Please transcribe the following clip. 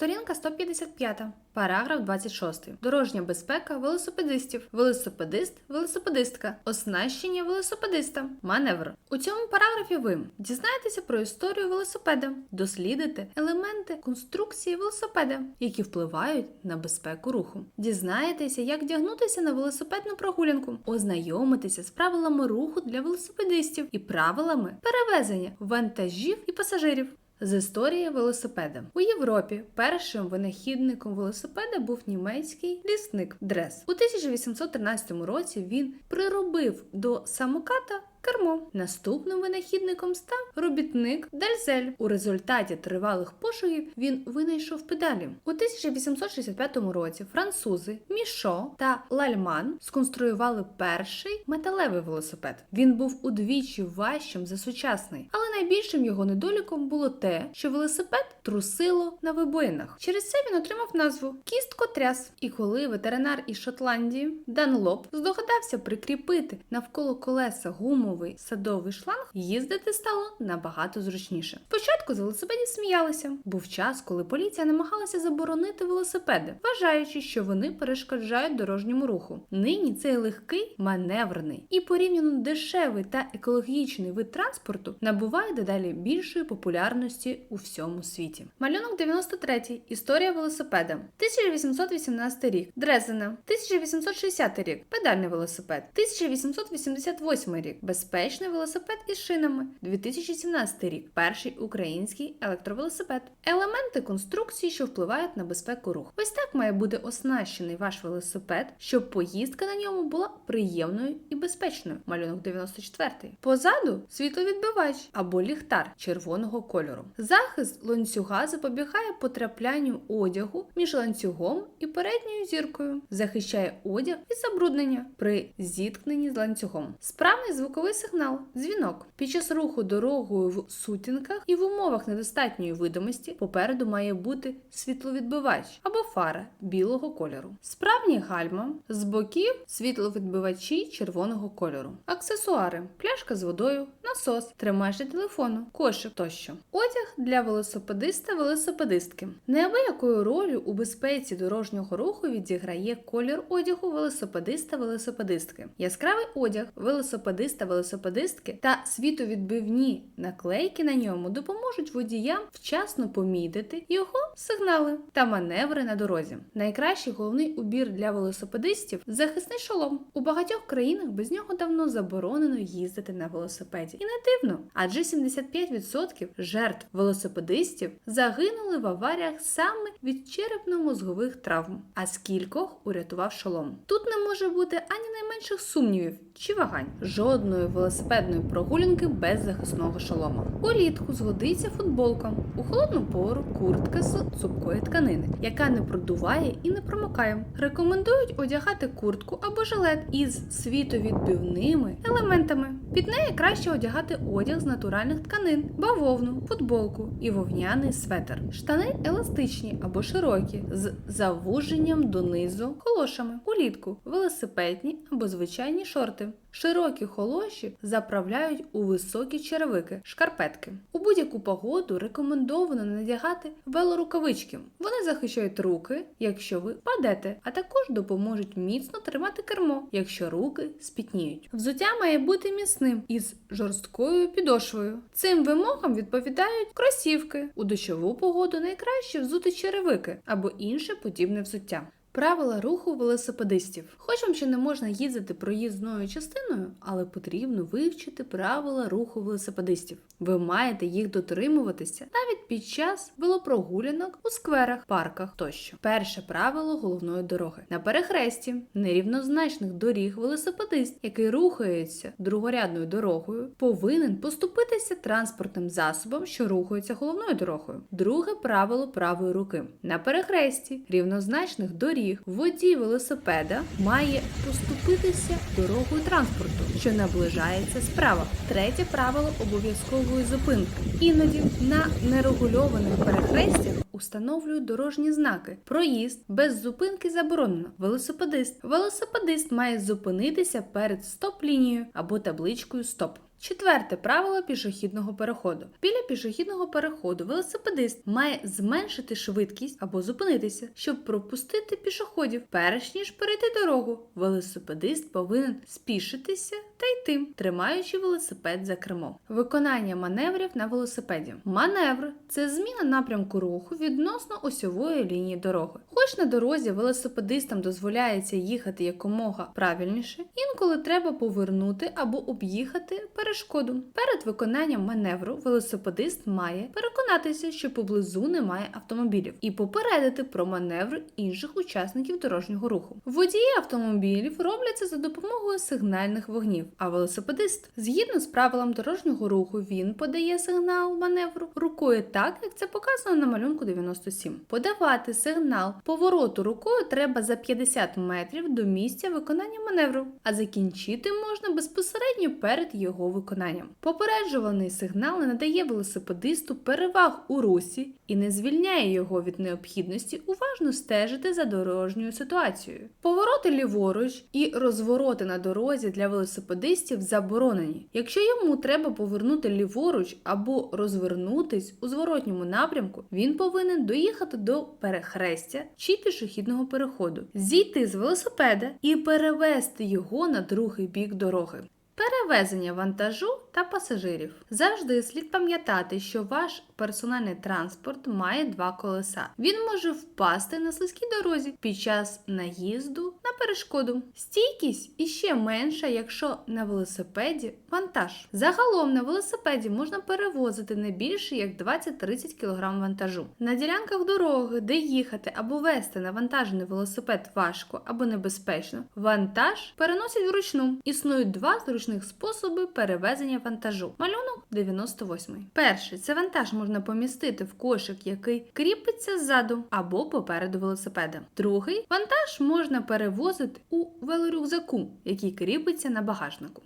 Сторінка 155, параграф 26. Дорожня безпека велосипедистів. Велосипедист, велосипедистка. Оснащення велосипедиста. Маневр. У цьому параграфі ви дізнаєтеся про історію велосипеда, дослідите елементи конструкції велосипеда, які впливають на безпеку руху. Дізнаєтеся, як вдягнутися на велосипедну прогулянку, ознайомитеся з правилами руху для велосипедистів і правилами перевезення вантажів і пасажирів. З історії велосипеда у Європі першим винахідником велосипеда був німецький лісник Дрес. У 1813 році він приробив до самоката кермо. Наступним винахідником став робітник Дальзель. У результаті тривалих пошуків він винайшов педалі. У 1865 році французи Мішо та Лальман сконструювали перший металевий велосипед. Він був удвічі важчим за сучасний, але найбільшим його недоліком було те, що велосипед трусило на вибоїнах. Через це він отримав назву кісткотряс. І коли ветеринар із Шотландії Данлоп здогадався прикріпити навколо колеса гумовий садовий шланг, їздити стало набагато зручніше. Спочатку з велосипедів сміялися. Був час, коли поліція намагалася заборонити велосипеди, вважаючи, що вони перешкоджають дорожньому руху. Нині цей легкий, маневрений і порівняно дешевий та екологічний вид транспорту набуває дедалі більшої популярності у всьому світі. Малюнок 93. Історія велосипеда. 1818 рік. Дрезена. 1860 рік. Педальний велосипед. 1888 рік. Безпечний велосипед із шинами. 2017 рік. Перший український електровелосипед. Елементи конструкції, що впливають на безпеку руху. Ось так має бути оснащений ваш велосипед, щоб поїздка на ньому була приємною і безпечною. Малюнок 94. Позаду світловідбивач або ліхтар червоного кольору. Захист ланцюга запобігає потраплянню одягу між ланцюгом і передньою зіркою, захищає одяг від забруднення при зіткненні з ланцюгом. Справний звуковий сигнал, дзвінок. Під час руху дорогою в сутінках і в умовах недостатньої видимості попереду має бути світловідбивач або фара білого кольору. Справні гальма з боків світловідбивачі червоного кольору. Аксесуари: пляшка з водою, насос, тримач для кошик тощо. Одяг для велосипедиста велосипедистки. Неабиякою роль у безпеці дорожнього руху відіграє колір одягу велосипедиста велосипедистки. Яскравий одяг велосипедиста велосипедистки та світовідбивні наклейки на ньому допоможуть водіям вчасно помітити його сигнали та маневри на дорозі. Найкращий головний убір для велосипедистів захисний шолом. У багатьох країнах без нього давно заборонено їздити на велосипеді. І не дивно, адже 75% жертв велосипедистів загинули в аваріях саме від черепно-мозгових травм. А скількох урятував шолом. Тут не може бути ані найменших сумнівів чи вагань. Жодної велосипедної прогулянки без захисного шолома. Улітку згодиться футболка, у холодну пору куртка з цупкої тканини, яка не продуває і не промокає. Рекомендують одягати куртку або жилет із світовідбивними елементами. Під неї краще одягати одяг з натуральних тканин, бавовну, футболку і вовняний светр. Штани еластичні або широкі, з завуженням донизу колошами, Улітку велосипедні або звичайні шорти. Широкі холоші заправляють у високі черевики, шкарпетки. У будь-яку погоду рекомендовано надягати велорукавички. Вони захищають руки, якщо ви падете, а також допоможуть міцно тримати кермо, якщо руки спітніють. Взуття має бути міцним із жорсткою підошвою. Цим вимогам відповідають кросівки. У дощову погоду найкраще взути черевики або інше подібне взуття. Правила руху велосипедистів. Хоч вам ще не можна їздити проїзною частиною, але потрібно вивчити правила руху велосипедистів. Ви маєте їх дотримуватися навіть під час велопрогулянок у скверах, парках тощо. Перше правило головної дороги. На перехресті нерівнозначних доріг велосипедист, який рухається другорядною дорогою, повинен поступитися транспортним засобом, що рухається головною дорогою. Друге правило правої руки. На перехресті рівнозначних доріг водій велосипеда має поступитися дорогою транспорту, що наближається справа. Третє правило обов'язкової зупинки. Іноді на нерегульованих перехрестях установлюють дорожні знаки. Проїзд без зупинки заборонено. Велосипедист. Велосипедист має зупинитися перед стоп-лінією або табличкою Стоп. Четверте правило пішохідного переходу. Біля пішохідного переходу велосипедист має зменшити швидкість або зупинитися, щоб пропустити пішоходів. Перш ніж перейти дорогу, велосипедист повинен спішитися та йти, тримаючи велосипед за кермом. Виконання маневрів на велосипеді. Маневр це зміна напрямку руху відносно осьової лінії дороги. Хоч на дорозі велосипедистам дозволяється їхати якомога правильніше, інколи треба повернути або об'їхати перешкоду. Перед виконанням маневру велосипедист має переконатися, що поблизу немає автомобілів, і попередити про маневр інших учасників дорожнього руху. Водії автомобілів роблять це за допомогою сигнальних вогнів. А велосипедист, згідно з правилам дорожнього руху, він подає сигнал маневру рукою так, як це показано на малюнку 97. Подавати сигнал повороту рукою треба за 50 метрів до місця виконання маневру, а закінчити можна безпосередньо перед його виконанням. Попереджуваний сигнал не надає велосипедисту переваг у русі і не звільняє його від необхідності уважно стежити за дорожньою ситуацією. Повороти ліворуч і розвороти на дорозі для велосипедистів заборонені. Якщо йому треба повернути ліворуч або розвернутись у зворотньому напрямку, він повинен доїхати до перехрестя чи пішохідного переходу, зійти з велосипеда і перевести його на другий бік дороги. Перевезення вантажу та пасажирів. Завжди слід пам'ятати, що ваш персональний транспорт має два колеса. Він може впасти на слизькій дорозі під час наїзду на перешкоду. Стійкість іще менша, якщо на велосипеді вантаж. Загалом на велосипеді можна перевозити не більше як 20-30 кг вантажу. На ділянках дороги, де їхати або вести навантажений велосипед важко або небезпечно, вантаж переносять вручну. Існують два зручних способи перевезення вантажу. Малюнок 98. Перший це вантаж можна помістити в кошик, який кріпиться ззаду або попереду велосипеда. Другий вантаж можна перевозити у велорюкзаку, який кріпиться на багажнику.